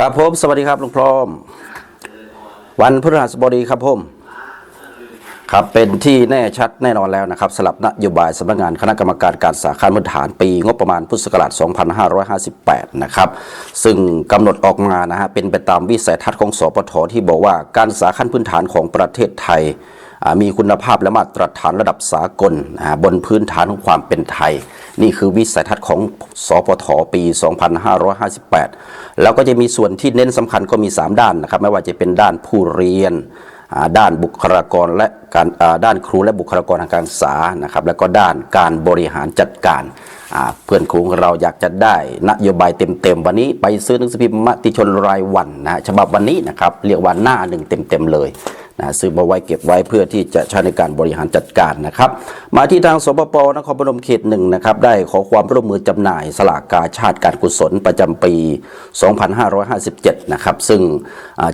ครับผมสวัสดีครับลุงพร้อม วันพฤหัสบดีครับผมครับเป็นที่แน่ชัดแน่นอนแล้วนะครับสลับนโยบายสำนักงานคณะกรรมการการสาขาพื้นฐานปี งบประมาณพุทธศักราช 2558 นะครับซึ่งกำหนดออกมานะฮะเป็นไปตามวิสัยทัศน์ของสปทที่บอกว่าการศึกษาขั้นพื้นฐานของประเทศไทย มีคุณภาพและมาตรฐานระดับสากลบนพื้นฐานของความเป็นไทย นี่คือวิสัยทัศน์ของสปทปี 2558 แล้วก็จะมีส่วนที่เน้นสำคัญก็มี 3 ด้านนะครับไม่ว่าจะเป็นด้านผู้เรียน ด้านบุคลากรและการด้านครูและบุคลากรทางการศึกษานะครับแล้วก็ด้านการบริหารจัดการเพื่อนครูของเราอยากจะได้นโยบายเต็มๆวันนี้ไปซื้อหนังสือพิมพ์มติชนรายวันนะฉบับวันนี้นะครับเรียกว่าหน้าหนึ่งเต็มๆเลย นะซื้อมาไว้เก็บไว้เพื่อที่จะใช้ในการบริหารจัดการนะครับ มาที่ทางสปปนครพนมเขตหนึ่งนะครับได้ขอความร่วมมือจำหน่ายสลากกาชาติการกุศลประจำปี 2557 นะครับซึ่ง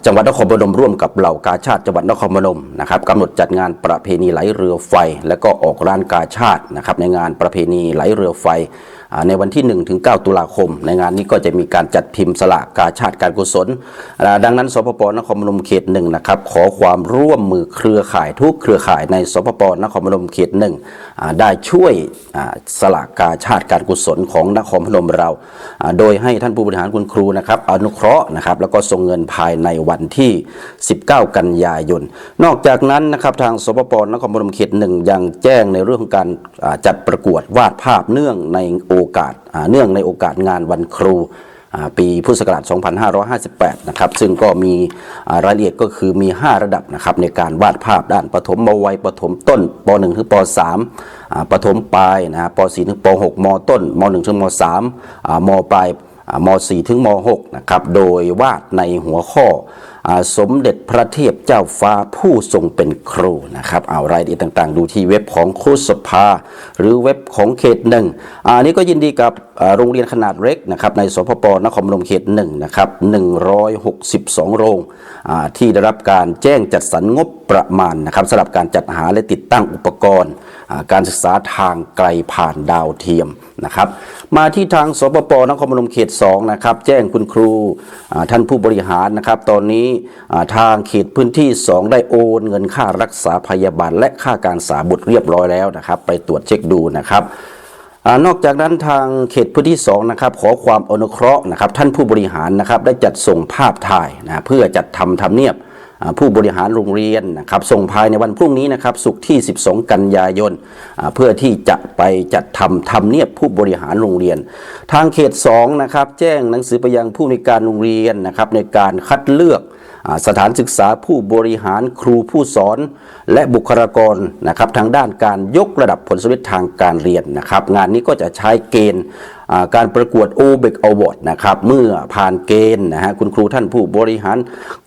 จังหวัดนครพนมร่วมกับเหล่ากาชาติจังหวัดนครพนมนะครับกำหนดจัดงานประเพณีไหลเรือไฟ และก็ออกร้านกาชาตินะครับในงานประเพณีไหลเรือไฟ ในวันที่1ถึง9ตุลาคม ในงานนี้ก็จะมีการจัดพิมพ์สลากกาชาติการกุศล ดังนั้นสปปนครพนมเขตหนึ่งนะครับขอความร่วมมือเครือข่ายทุกเครือข่ายในสปปนครพนมเขตหนึ่งได้ช่วยสลากกาชาติการกุศลของนครพนมเรา โดยให้ท่านผู้บริหารคุณครูนะครับอนุเคราะห์นะครับแล้วก็ส่งเงินภายในวันที่ 19 กันยายน นอกจากนั้นนะครับทางสปปนครพนมเขตหนึ่งยังแจ้งในเรื่องของการจัดประกวดวาดภาพเนื่องในโอกาสเนื่องในโอกาสงานวันครูปีพุทธศักราช 2558 นะครับ ซึ่งก็มีรายละเอียดก็คือมี 5 ระดับนะครับในการวาดภาพด้านปฐมวัยปฐมต้นป .1 ถึงป .3 ปฐมปลายนะป .4 ถึงป .6 มต้นม .1 ถึงม .3 มปลายม .4 ถึงม .6 นะครับ โดยวาดในหัวข้อ สมเด็จพระเทพเจ้าฟ้าผู้ทรงเป็นครูนะครับเอารายละเอียดต่างๆ ดูที่เว็บของครูสภา หรือเว็บของเขตหนึ่งอันนี้ก็ยินดีกับโรงเรียนขนาดเล็กนะครับในสพปนครพนมเขตหนึ่งนะครับ162 โรงที่ได้รับการแจ้งจัดสรรงบประมาณนะครับสำหรับการจัดหาและติดตั้งอุปกรณ์การศึกษาทางไกลผ่านดาวเทียมนะครับมาที่ทางสปปนครพนมเขต2นะครับแจ้งคุณครูท่านผู้บริหารนะครับตอนนี้ทางเขตพื้นที่ 2 ได้โอนเงินค่ารักษาพยาบาล และค่าการสาบุตรเรียบร้อยแล้วนะครับ ไปตรวจเช็คดูนะครับอนอกจากนั้นทางเขตพื้นที่2นะครับขอความอนุเคราะห์นะครับท่านผู้บริหารนะครับได้จัดส่งภาพถ่ายนะเพื่อจัดทำทำเนียบผู้บริหารโรงเรียนนะครับส่งภายในวันพรุ่งนี้นะครับสุกร์ที่ 12 กันยายนเพื่อที่จะไปจัดทำทำเนียบผู้บริหารโรงเรียน ทางเขต2นะครับแจ้งหนังสือไปยังผู้ในการโรงเรียนนะครับในการคัดเลือก สถานศึกษาผู้บริหารครูผู้สอน และบุคลากรนะครับทางด้านการยกระดับผลสำเร็จทางการเรียนนะครับ งานนี้ก็จะใช้เกณฑ์การประกวด o b e c Award นะครับเมื่อผ่านเกณฑ์นะฮะคุณครูท่านผู้บริหาร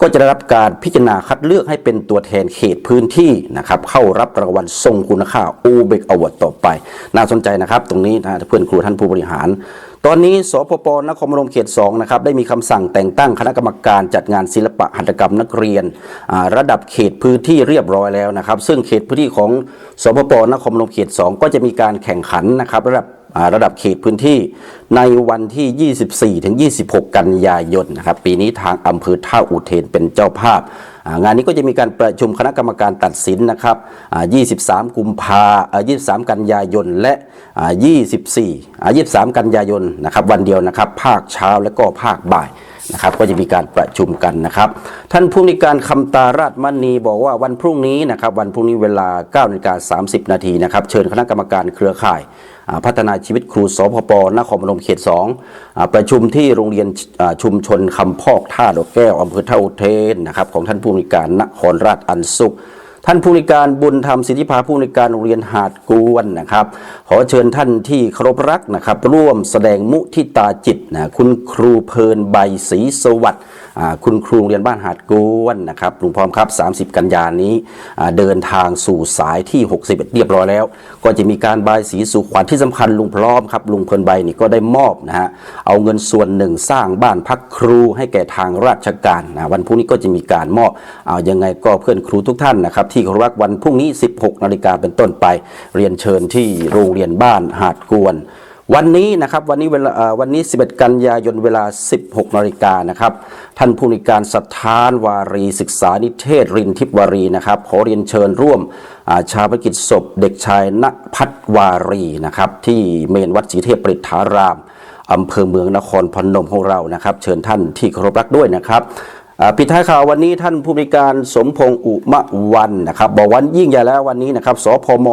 ก็จะได้รับการพิจารณาคัดเลือกให้เป็นตัวแทนเขตพื้นที่นะครับเข้ารับรางวัลทรงคุณค่า o b e c Award ต่อไป น่าสนใจนะครับ ตรงนี้นะเพื่อนครูท่านผู้บริหาร ตอนนี้สปปนครพนมเขต2นะครับได้มีคำสั่งแต่งตั้งคณะกรรมการจัดงานศิลปะหัตถกรรมนักเรียน ระดับเขตพื้นที่เรียบร้อยแล้วนะครับ ซึ่งเขตพื้นที่ของสปปนครพนมเขต 2 ก็จะมีการแข่งขันนะครับระดับระดับเขตพื้นที่ในวันที่ 24 ถึง 26 กันยายนนะครับปีนี้ทางอำเภอท่าอุเทนเป็นเจ้าภาพ งานนี้ก็จะมีการประชุมคณะกรรมการตัดสินนะครับ23 กุมภา23 กันยายน และ 24 23 กันยายนนะครับวันเดียวนะครับ ภาคเช้าและก็ภาคบ่าย นะครับก็จะมีการประชุมกันนะครับ ท่านผู้ในการคำตาราชมณีบอกว่าวันพรุ่งนี้นะครับวันพรุ่งนี้เวลา9นาฬิกา30 นาทีนะครับเชิญคณะกรรมการเครือข่ายพัฒนาชีวิตครูสพปนครพนมเขต2อ่าประชุมที่โรงเรียนชุมชนคำพอกท่าดอกแก้วอำเภอเท่าเทนนะครับของท่านผู้มีการนครราชอันสุข ท่านผู้ในการบุญธรรมสิทธิภาผู้ในการโรงเรียนหาดกวนนะครับ ขอเชิญท่านที่เคารพรักนะครับ ร่วมแสดงมุทิตาจิตนะคุณครูเพลินใบศรีสวัสดิ์ คุณครูโรงเรียนบ้านหาดกวนนะครับลุงพร้อมครับ 30 กันยานี้เดินทางสู่สายที่ 61 เรียบร้อยแล้ว ก็จะมีการบายสีสู่ขวัญที่สำคัญลุงพร้อมครับลุงเพลินใบนี่ก็ได้มอบนะฮะเอาเงินส่วนหนึ่งสร้างบ้านพักครูให้แก่ทางราชการนะวันพรุ่งนี้ก็จะมีการมอบเอายังไงก็เพื่อนครูทุกท่านนะครับที่เคารพรักวันพรุ่งนี้ 16 นาฬิกาเป็นต้นไป เรียนเชิญที่โรงเรียนบ้านหาดกวน วันนี้นะครับวันนี้เวลาวันนี้ 11 กันยายนเวลา 16นาฬิกานะครับท่านผู้นวยการสถานวารีศึกษานิเทศรินทิพวารีนะครับขอเรียนเชิญร่วมาชาปกิจศพเด็กชายณพัฒวารีนะครับที่เมนวัดศรีเทพปริฐารามอำเภอเมืองนครพนมของเรานะครับ เชิญท่านที่เคารพรักด้วยนะครับ ปิดท้ายข่าววันนี้ท่านผู้บริการสมพงษ์อุมะวันนะครับ บอกวันยิ่งใหญ่แล้ววันนี้นะครับสพม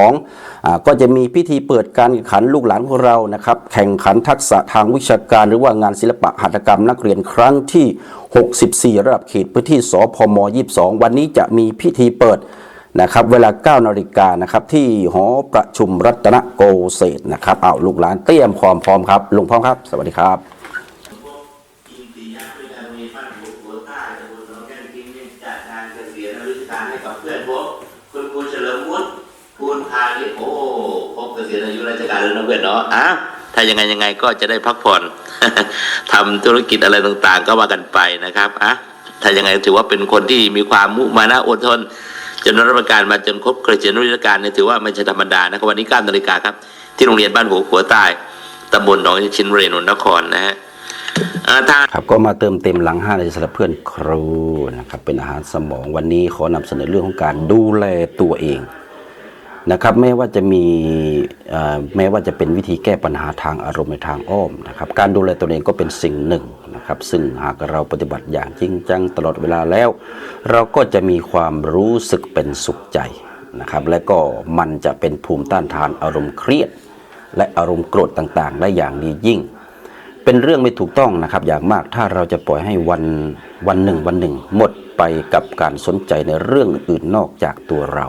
22อ่าก็จะมีพิธีเปิดการแข่งขันลูกหลานของเรานะครับ แข่งขันทักษะทางวิชาการหรือว่างานศิลปะหัตถกรรมนักเรียนครั้งที่ 64 ระดับเขตพื้นที่สพม 22 วันนี้จะมีพิธีเปิดนะครับเวลา 9 นาฬิกานะครับที่หอประชุมรัตนโกเศษนะครับเอาลูกหลานเตรียมความพร้อมครับลุงพร้อมครับ สวัสดีครับ อินทรียวิทยามีบ้านหัวหัวใต้ตำบลหนองแก้มกินเนี่ยจัดงานเกษียณราชการให้กับเพื่อนพบคุณครูเฉลิมวุฒิภูลพาณิชย์โอ้พบเก ษียณอายุราชการแล้วนะเพื่อนเนาะอะถ้ายังไงยังไงก็จะได้พักผ่อนทำธุรกิจอะไรต่างๆ ก็ว่ากันไปนะครับอะถ้ายังไงถือว่าเป็นคนที่มีความมุมานะอดทนจนรับประการมาจนครบเกษียณราชการเนี่ยถือว่าไม่ใช่ธรรมดานะครับวันนี้9นาฬิกาครับที่โรงเรียนบ้านหัวหัวใต้ตำบลหนองชินเรนนท์นครนะฮะอ่าทาครับก็มาเติมเต็มหลังห้าในสำหรับเพื่อนครูนะครับเป็นอาหารสมองวันนี้ขอนำเสนอเรื่องของการดูแลตัวเอง นะครับแม้ว่าจะมีแม้ว่าจะเป็นวิธีแก้ปัญหาทางอารมณ์ในทางอ้อมนะครับการดูแลตัวเองก็เป็นสิ่งหนึ่งนะครับซึ่งหากเราปฏิบัติอย่างจริงจังตลอดเวลาแล้ว เราก็จะมีความรู้สึกเป็นสุขใจนะครับและก็มันจะเป็นภูมิต้านทานอารมณ์เครียด และอารมณ์โกรธต่างๆ ได้อย่างดียิ่ง เป็นเรื่องไม่ถูกต้องนะครับอย่างมากถ้าเราจะปล่อยให้วันวันหนึ่งวันหนึ่ง หมดไปกับการสนใจในเรื่องอื่นนอกจากตัวเรา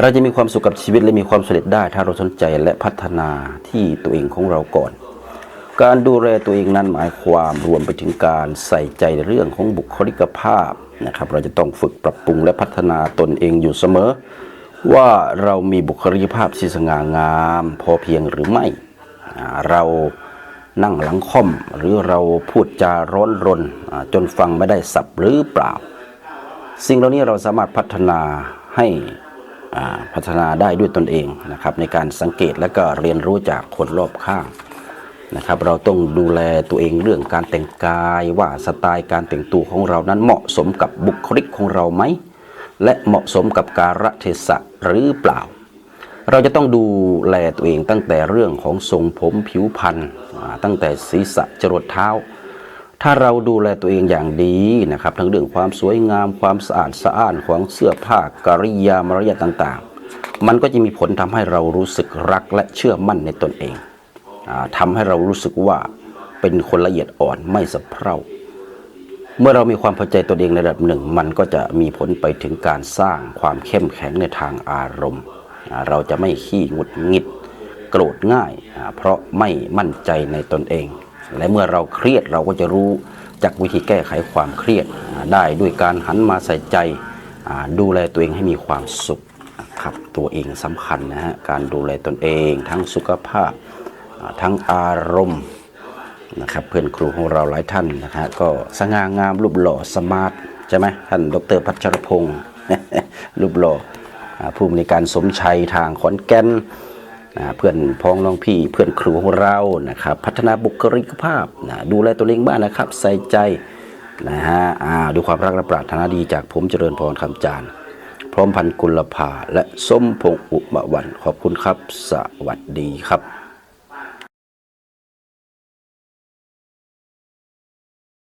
เราจะมีความสุขกับชีวิตและมีความสำเร็จได้ ถ้าเราสนใจและพัฒนาที่ตัวเองของเราก่อน การดูแลตัวเองนั้นหมายความรวมไปถึงการใส่ใจในเรื่องของบุคลิกภาพนะครับ เราจะต้องฝึกปรับปรุงและพัฒนาตนเองอยู่เสมอ ว่าเรามีบุคลิกภาพที่สง่างาม พอเพียงหรือไม่ เรานั่งหลังค่อม หรือเราพูดจาร้อนรนจนฟังไม่ได้สับหรือเปล่า สิ่งเหล่านี้เราสามารถพัฒนาให้ พัฒนาได้ด้วยตนเองนะครับในการสังเกตและก็เรียนรู้จากคนรอบข้างนะครับเราต้องดูแลตัวเองเรื่องการแต่งกายว่าสไตล์การแต่งตัวของเรานั้นเหมาะสมกับบุคลิกของเราไหมและเหมาะสมกับการเทศะหรือเปล่า เราจะต้องดูแลตัวเองตั้งแต่เรื่องของทรงผมผิวพรรณตั้งแต่ศีรษะจรดเท้า ถ้าเราดูแลตัวเองอย่างดีนะครับทั้งเรื่องความสวยงามความสะอาดสะอ้านของเสื้อผ้ากิริยามารยาทต่างๆ มันก็จะมีผลทำให้เรารู้สึกรักและเชื่อมั่นในตนเองอาทำให้เรารู้สึกว่าเป็นคนละเอียดอ่อนไม่สะเพร่าเมื่อเรามีความพอใจตัวเองในระดับหนึ่ง มันก็จะมีผลไปถึงการสร้างความเข้มแข็งในทางอารมณ์ เราจะไม่ขี้หงุดหงิด โกรธง่าย เพราะไม่มั่นใจในตนเอง และเมื่อเราเครียดเราก็จะรู้จากวิธีแก้ไขความเครียดได้ด้วยการหันมาใส่ใจดูแลตัวเองให้มีความสุขครับตัวเองสำคัญนะฮะการดูแลตนเอง ทั้งสุขภาพทั้งอารมณ์นะครับเพื่อนครูของเราหลายท่านนะฮะก็สง่างามรูปหล่อสมาร์ทใช่ไหมท่านดรพัชรพงศ์รูปหล่อผู้มีการสมชัยทางขอนแก่น นะเพื่อนพ้องน้องพี่เพื่อนครูของเรานะครับ พัฒนาบุคลิกภาพนะดูแลตัวเองบ้างนะครับ ใส่ใจนะฮะอ่าดูความรักและปรารถนาดีจากผมเจริญพรคำจานพร้อมพันกุลภาและส้มพงอุบวันขอบคุณครับ สวัสดีครับ